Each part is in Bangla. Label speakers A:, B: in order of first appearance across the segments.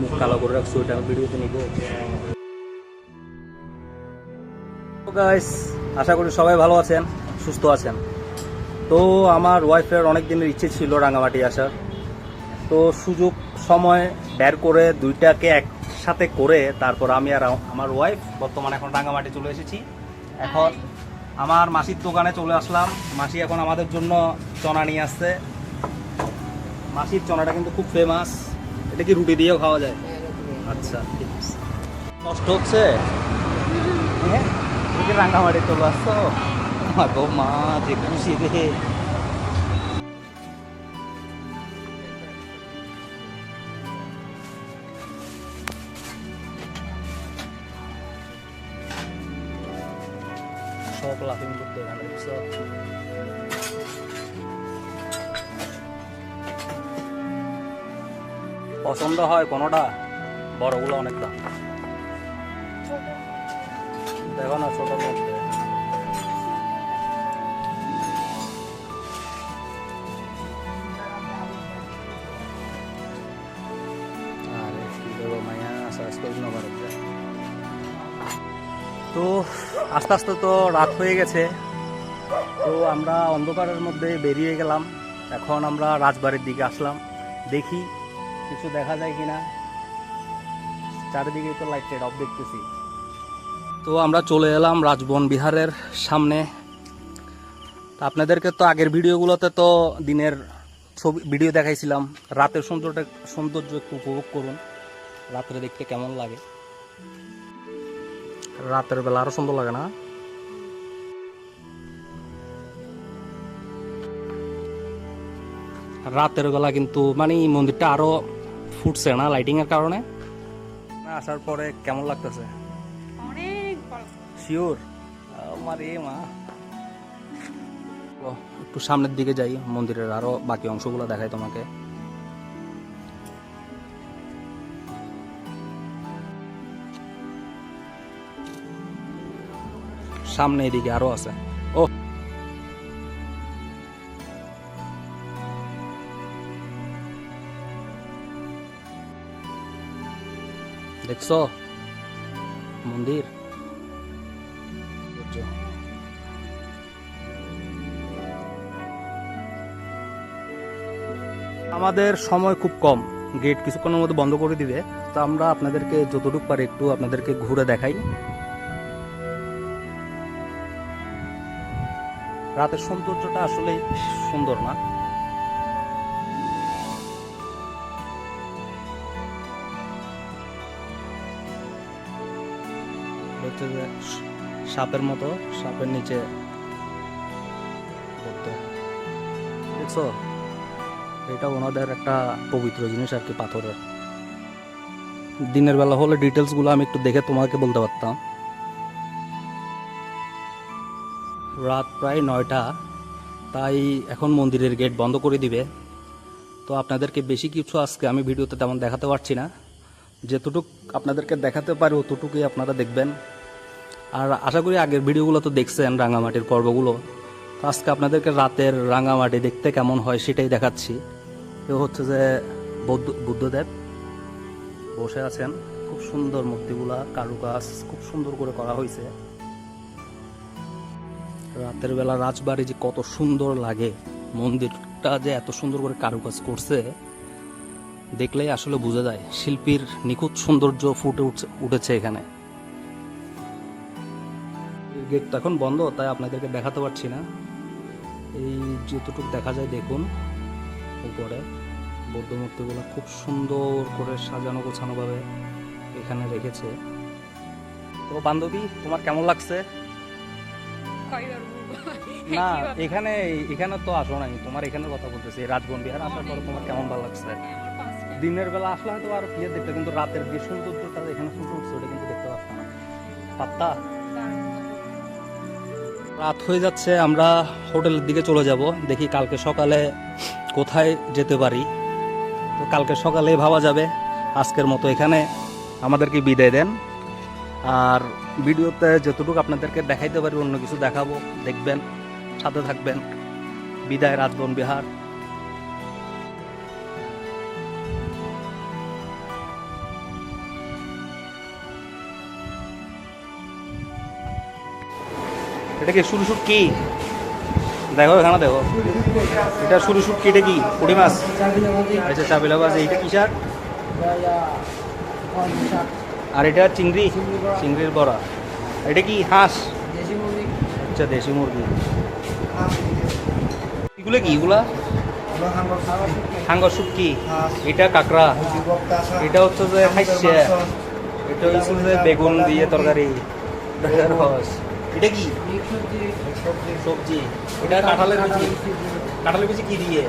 A: মুখ কালো করে গাইস আশা করি সবাই ভালো আছেন, সুস্থ আছেন। তো আমার ওয়াইফের অনেক দিনের ইচ্ছে ছিল রাঙামাটি আসার। তো সুযোগ, সময় বের করে দুইটাকে একসাথে করে তারপর আমি আর আমার ওয়াইফ বর্তমানে এখন রাঙামাটি চলে এসেছি। এখন আমার মাসির দোকানে চলে আসলাম। মাসি এখন আমাদের জন্য চনা নিয়ে আসছে। মাসির চনাটা কিন্তু খুব ফেমাস এটা কি রুটি দিয়েও খাওয়া যায়? আচ্ছা ঠিক আছে। কষ্ট হচ্ছে? হ্যাঁ রাঙ্গামাটি চলে আসছো? মা গো মা যে খুশি রে। পছন্দ হয় কোনোটা? বড়গুলো অনেক দাম দেখো না ছোট তো আস্তে আস্তে তো রাত হয়ে গেছে। তো আমরা অন্ধকারের মধ্যে বেরিয়ে গেলাম। এখন আমরা রাজবাড়ির দিকে আসলাম। দেখি কিছু দেখা যায় কিনা? চারিদিকে তো লাইট টাইট অফ দেখতেছি। তো আমরা চলে এলাম রাজবন বিহারের সামনে। আপনাদেরকে তো আগের ভিডিওগুলোতে তো দিনের ছবি ভিডিও দেখাইছিলাম। রাতের সৌন্দর্য সৌন্দর্য একটু উপভোগ করুন। রাত্রে দেখতে কেমন লাগে? রাতের বেলা আরও সুন্দর লাগে না? রাতের বেলা কিন্তু মানে মন্দিরটা আরও ফুটছে না লাইটিং এর কারণে? না আসার পরে কেমন লাগতেছে?
B: অনেক ভালো।
A: শিওর আমার এ মা। ও, একটু সামনের দিকে যাই মন্দিরের আরও বাকি অংশগুলো দেখাই তোমাকে। সামনে এদিকে আরও আছে। ও দেখছ? মন্দির। আমাদের সময় খুব কম। গেট কিছুক্ষণের মধ্যে বন্ধ করে দিবে। তো আমরা আপনাদেরকে যতটুকু পারি একটু আপনাদেরকে ঘুরে দেখাই। রাতের সৌন্দর্যটা আসলে সুন্দর না? হচ্ছে যে সাপের মতো সাপের নিচে। দেখছ? এটা ওনাদের একটা পবিত্র জিনিস আর কি, পাথরের। দিনের বেলা হলে ডিটেলসগুলো আমি একটু দেখে তোমাকে বলতে পারতাম। রাত প্রায় নয়টা, তাই এখন মন্দিরের গেট বন্ধ করে দিবে। তো আপনাদেরকে বেশি কিছু আজকে আমি ভিডিওতে তেমন দেখাতে পারছি না। যেতটুক আপনাদেরকে দেখাতে পারি, অতটুকুই আপনারা দেখবেন। আর আশা করি আগের ভিডিওগুলো তো দেখছেন রাঙামাটির পর্বগুলো। তো আজকে আপনাদেরকে রাতের রাঙামাটি দেখতে কেমন হয় সেটাই দেখাচ্ছি। এ হচ্ছে যে বৌদ্ধ, বুদ্ধদেব বসে আছেন। খুব সুন্দর মূর্তিগুলা, কারুকাজ খুব সুন্দর করে করা হয়েছে। রাতের বেলা রাজবাড়ি যে কত সুন্দর লাগে, মন্দিরটা যে এত সুন্দর করে কারুকাজ করছে। দেখলেই আসলে বোঝা যায় শিল্পীর নিখুঁত সৌন্দর্য ফুটে উঠছে- এখানে। গেট এখন বন্ধ, তাই আপনাদেরকে দেখাতে পারছি না। এই যতটুকু দেখা যায় দেখুন, উপরে বৌদ্ধ মূর্তিগুলো খুব সুন্দর করে সাজানো গোছানোভাবে এখানে রেখেছে। তো বান্ধবী, তোমার কেমন লাগছে? না, এখানে এখানে তো আসো নাই, তোমার এখানে কথা বলতেছি রাজবন বিহার আসার পরে তোমার কেমন ভালো লাগছে। দিনের বেলা আসলে হয়তো আর ক্লিয়ার দেখতে, কিন্তু রাতের যে সৌন্দর্যটা এখানে ফুটে উঠছে, ওটা কিন্তু দেখতে পাচ্ছ না। পাত্তা? রাত হয়ে যাচ্ছে, আমরা হোটেলের দিকে চলে যাব। দেখি কালকে সকালে কোথায় যেতে পারি। তো কালকে সকালে ভাবা যাবে, আজকের মতো এখানে। আমাদেরকে বিদায় দেন। আর ভিডিওতে যতটুকু আপনাদেরকে দেখাইতে পারি, অন্য কিছু দেখাবো। দেখবেন, সাথে থাকবেন। বিদায়, রাজবন বিহার। এটা কি শুরু শুট কি? দেখো এখানে দেখো। এটা শুরু শুট কি, এটা কি? পুঁটি মাছ। আচ্ছা চাবিলা মাছ, এইটা কি শাক? আর এটা চিংড়ি, চিংড়ির বড়া। এটা কি? হাঁস? আচ্ছা দেশি মুরগি। এগুলো কি এগুলা? হাঙ্গর শুট কি? এটা কাঁকড়া। এটা হচ্ছে যে হাইসা এটা হচ্ছে যে বেগুন দিয়ে তরকারি। রস। এটা কি? সবজি। এটা কাঁঠালের বিচি। কাঁঠালের বিচি কি দিয়ে?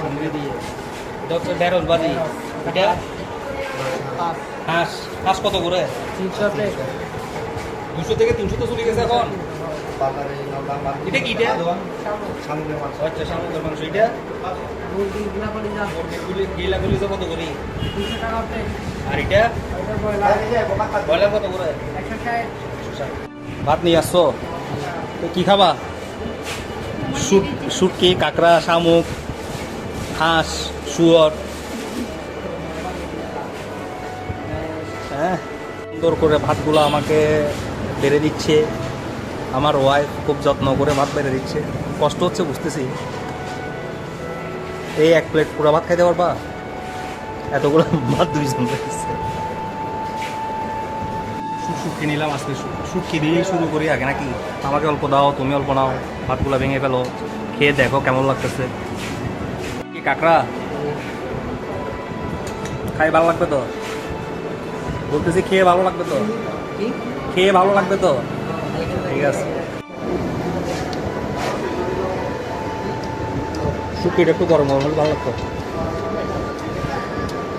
A: চিংড়ি দিয়ে। এটা হচ্ছে ঢেঁড়স বাজি। এটা? হাঁস। হাঁস কত করে? দুশো থেকে তিনশো তো চলে গেছে এখন। এটা কি এটা? আচ্ছা সামুদ্রের মাংস। এটা? মুরগির গিলা কলিজা কত করে? আর এটা? ব্রয়লার। কত করে? ভাত নিয়ে আসছো? তো কি খাবা? শুটকি কাঁকড়া, শামুক, হাঁস, শুয়র। হ্যাঁ সুন্দর করে ভাতগুলো আমাকে বেড়ে দিচ্ছে। আমার ওয়াইফ খুব যত্ন করে ভাত বেড়ে দিচ্ছে। কষ্ট হচ্ছে বুঝতেছি। এই এক প্লেট পুরো ভাত খাইতে পারবা? এতগুলো ভাত দুইজন রয়েছে। শুটকি নিলাম আজকে। শুটকি দিয়েই শুরু করি আগে নাকি? আমাকে অল্প দাও তুমি অল্প নাও ভাতগুলো ভেঙে ফেলো। খেয়ে দেখো কেমন লাগতেছে। কি কাঁকড়া? খাই ভালো লাগবে তো? বলতেছি খেয়ে ভালো লাগবে তো? খেয়ে ভালো লাগবে তো? ঠিক আছে। শুকিটা একটু গরম গরম হলে ভালো লাগতো।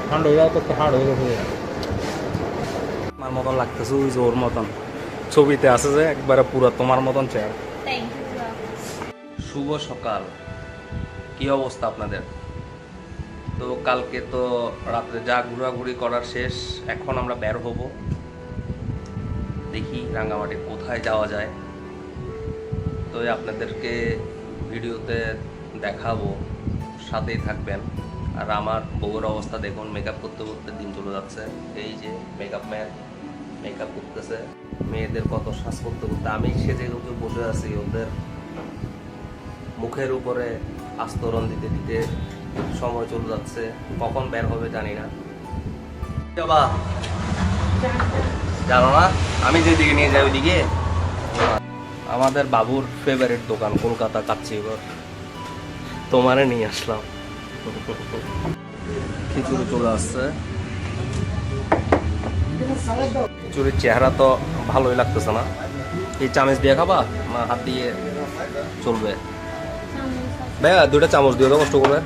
A: ঠান্ডা হয়ে যাও তো হার্ড হয়ে গেছে। আমার মতন লাগতেছে ওই যে ওর মতন। ছবিতে আছে যে একবারে পুরো তোমার মতন চেয়ার শুভ সকাল। কি অবস্থা আপনাদের? তো কালকে তো রাত্রে যা ঘোরাঘুরি করার শেষ এখন আমরা বের হব। দেখি রাঙ্গামাটি কোথায় যাওয়া যায়। তো আপনাদেরকে ভিডিওতে দেখাবো। সাথেই থাকবেন। আর আমার বউয়ের অবস্থা দেখুন মেকআপ করতে করতে দিন চলে যাচ্ছে। এই যে মেকআপ ম্যান মেকআপ করতেছে। মেয়েদের কত শ্বাস করতে। করতে আমি সেজে গুজে বসে আছি ওদের মুখের উপরে আস্তরণ দিতে দিতে সময় চলে যাচ্ছে। কখন বের হবে জানি না। বাবা জানো না আমি যেদিকে নিয়ে যাই ওইদিকে। আমাদের বাবুর ফেভারিট দোকান কলকাতা কাচ্চিগড় তোমারে নিয়ে আসলাম। খিচুড়ি চলে আসছে। খিচুড়ির চেহারা তো ভালোই লাগতেছে না। এই চামচ দিয়ে খাবা, না হাত দিয়ে চলবে? ভাইয়া দুটা চামচ দিয়ে কষ্ট করে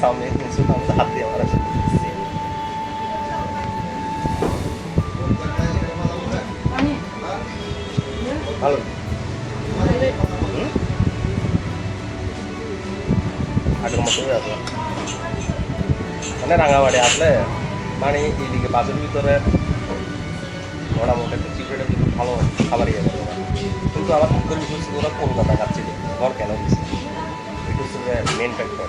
A: সামনে হাত ভালো। আগের মতো হয়ে আছে মানে রাঙামাটি আসলে মানে এইদিকে বাসের ভিতরে মোটামুটি একটা চিপড়ে কিন্তু ভালো খাবারই আছে কিন্তু আমার মুখের বিষয় ছিল ওরা কলকাতা খাচ্ছিল ঘর কেন দিচ্ছে এটা হচ্ছে মেন ফ্যাক্টর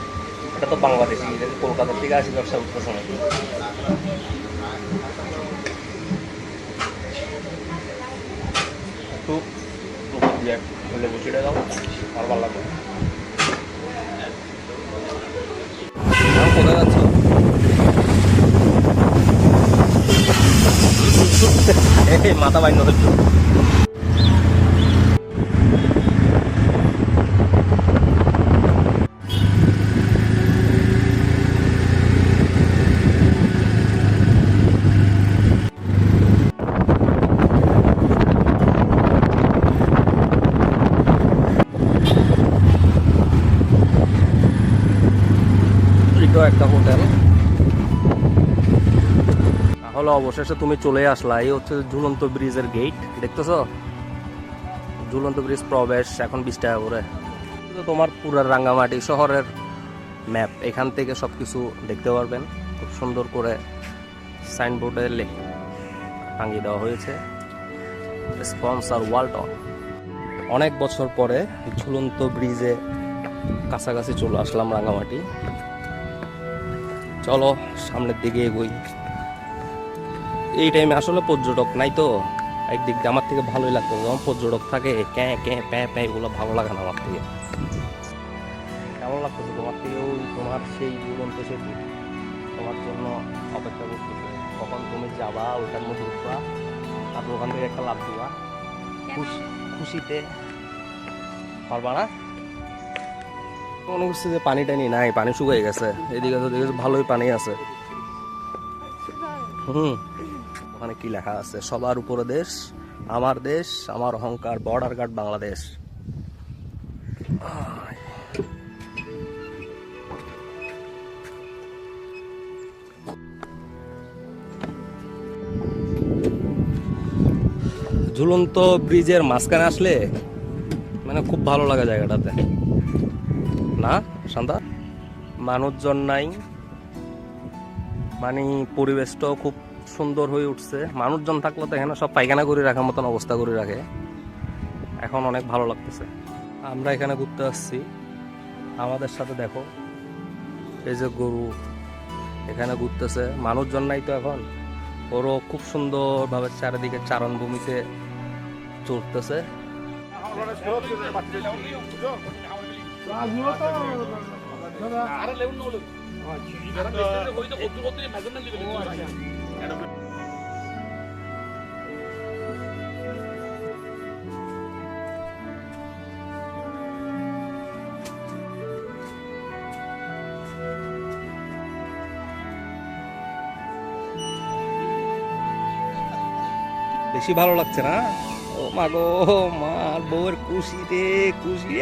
A: এটা তো বাংলাদেশি কলকাতার থেকে আসি ব্যবসা উঠতেছে নাকি একটু উপর দিয়ে লেবু ছিটে দাও আর ভালো লাগবে কোথায় যাচ্ছ। মাথা বাইন তাহলে অবশেষে তুমি চলে আসলা এই হচ্ছে ঝুলন্ত ব্রিজের গেট দেখতেছো? ঝুলন্ত ব্রিজ প্রবেশ, এখন বিশ টাকা করে। তোমার পুরা রাঙ্গামাটি শহরের ম্যাপ এখান থেকে সব কিছু দেখতে পারবেন। খুব সুন্দর করে সাইনবোর্ডে টাঙিয়ে দেওয়া হয়েছে। স্পন্সার ওয়ালটন অনেক বছর পরে ঝুলন্ত ব্রিজে কাছাকাছি চলে আসলাম রাঙ্গামাটি। চলো, সামনের দিকে এগোই। এই টাইমে আসলে পর্যটক নাই তো। একদিক দিয়ে আমার থেকে ভালোই লাগতো যখন পর্যটক থাকে, ক্যাঁ ক্যাঁ, প্যাঁ প্যাঁ, এগুলো ভালো লাগে না আমার থেকে। কেমন লাগতেছে তোমার থেকে ওই তোমার সেই দুরন্ত সেতু? তোমার জন্য অপেক্ষা করতেছে। কখন তুমি যাবা, ওইটার মধ্যে উঠবা, তারপর ওখান থেকে একটা লাভ দিবা। খুশ- খুশিতে পারবা না? মনে করছে যে পানি টানি নাই, পানি শুকিয়ে গেছে। এদিকে তো দেখেছি ভালোই পানি আছে। হুম। ওখানে কি লেখা আছে? সবার উপরে দেশ, আমার দেশ, আমার অহংকার বর্ডার গার্ড বাংলাদেশ। ঝুলন্ত ব্রিজের মাঝখানে আসলে মানে খুব ভালো লাগে জায়গাটাতে। না, শান্তা? মানুষজন নাই। মানে পরিবেশটাও খুব সুন্দর হয়ে উঠছে মানুষজন থাকলে তো এখানে সব পায়খানা করে রাখার মতন অবস্থা করে রাখে এখন অনেক ভালো লাগতেছে আমরা এখানে ঘুরতে আসছি আমাদের সাথে দেখো এই যে গরু এখানে ঘুরতেছে মানুষজন নাই তো এখন ওরও খুব সুন্দরভাবে চারিদিকে চারণভূমিতে চড়তেছে বেশি ভালো লাগছে না ও মা গো মার বউয়ের খুশি রে খুশি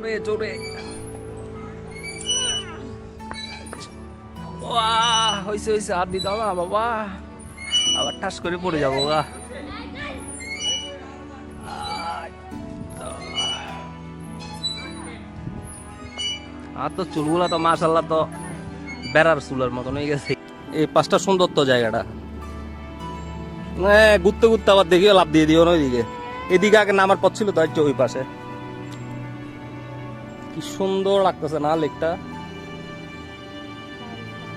A: জোরে জোরে হইছে হইছে, হাত দিতে হবে বাবা। আবার ঠাস করে পড়ে যাব, গা। আর তো চুলগুলা তো মাশাল্লাহ তো বেড়ার চুলের মতন হয়ে গেছে। এই পাঁচটা সুন্দর তো জায়গাটা। হ্যাঁ ঘুরতে ঘুরতে আবার দেখিও লাভ দিয়ে দিও না ওইদিকে। এদিকে আগে নামার পথ ছিল তো ওই পাশে। কি সুন্দর লাগতেছে না লেকটা?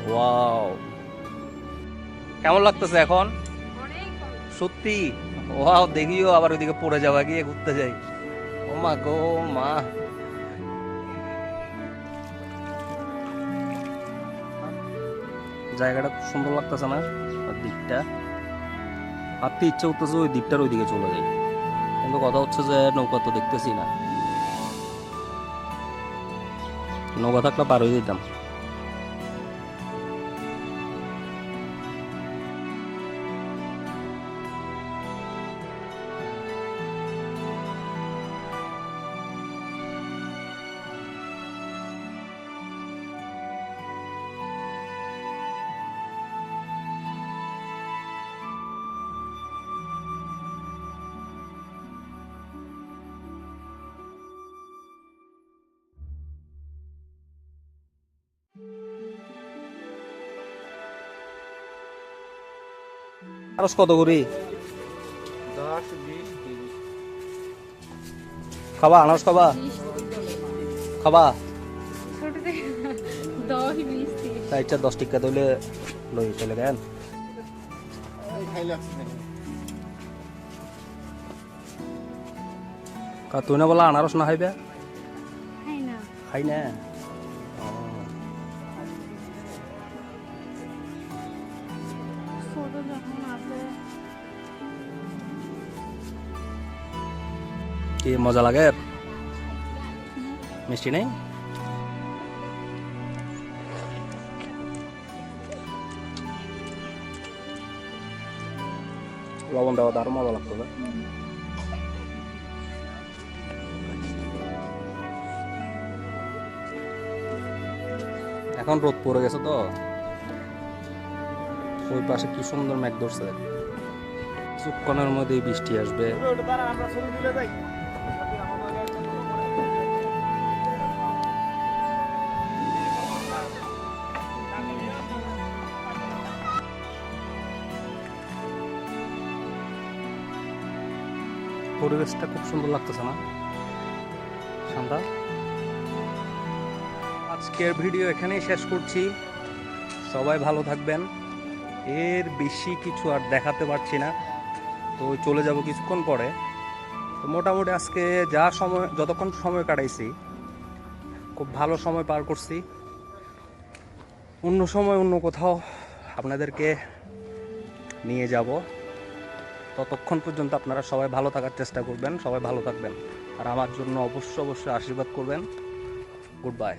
A: ওয়াও। কেমন লাগতেছে এখন? সত্যি? ওয়াও, দেখিও আবার ওইদিকে পড়ে যাওয়া, গিয়ে ঘুরতে যাই। ও মা গো মা। জায়গাটা খুব সুন্দর লাগতেছে না? আর দিকটা? হাঁটতে ইচ্ছা করতেছে ওই দ্বীপটার ওইদিকে চলে যাই। কিন্তু কথা হচ্ছে যে নৌকা তো দেখতেছি না। নৌকা থাকলে পার হয়ে যেতাম। আরস কত করি? খাবা আনারস খাবা? খাবা?
B: থেকে দশ
A: টিকা দিলে লই চলে গেন তুই না বলা আনারস না খাইবে?
B: খাই না।
A: কি মজা লাগে? মিষ্টি নেই? লবণ দেওয়া আরও মজা লাগতো এখন রোদ পড়ে গেছে তো। ওই পাশে কি সুন্দর মেঘ ধরছে। কিছুক্ষণের মধ্যেই বৃষ্টি আসবে। পরিবেশটা খুব সুন্দর লাগতেছে না? শান্তা? আজকের ভিডিও এখানেই শেষ করছি। সবাই ভালো থাকবেন। এর বেশি কিছু আর দেখাতে পারছি না। তো চলে যাব কিছুক্ষণ পরে। তো মোটামুটি আজকে যা সময় যতক্ষণ সময় কাটাইছি, খুব ভালো সময় পার করছি। অন্য সময় অন্য কোথাও আপনাদেরকে নিয়ে যাব। ততক্ষণ পর্যন্ত আপনারা সবাই ভালো থাকার চেষ্টা করবেন, সবাই ভালো থাকবেন। আর আমার জন্য অবশ্যই অবশ্যই আশীর্বাদ করবেন। Good bye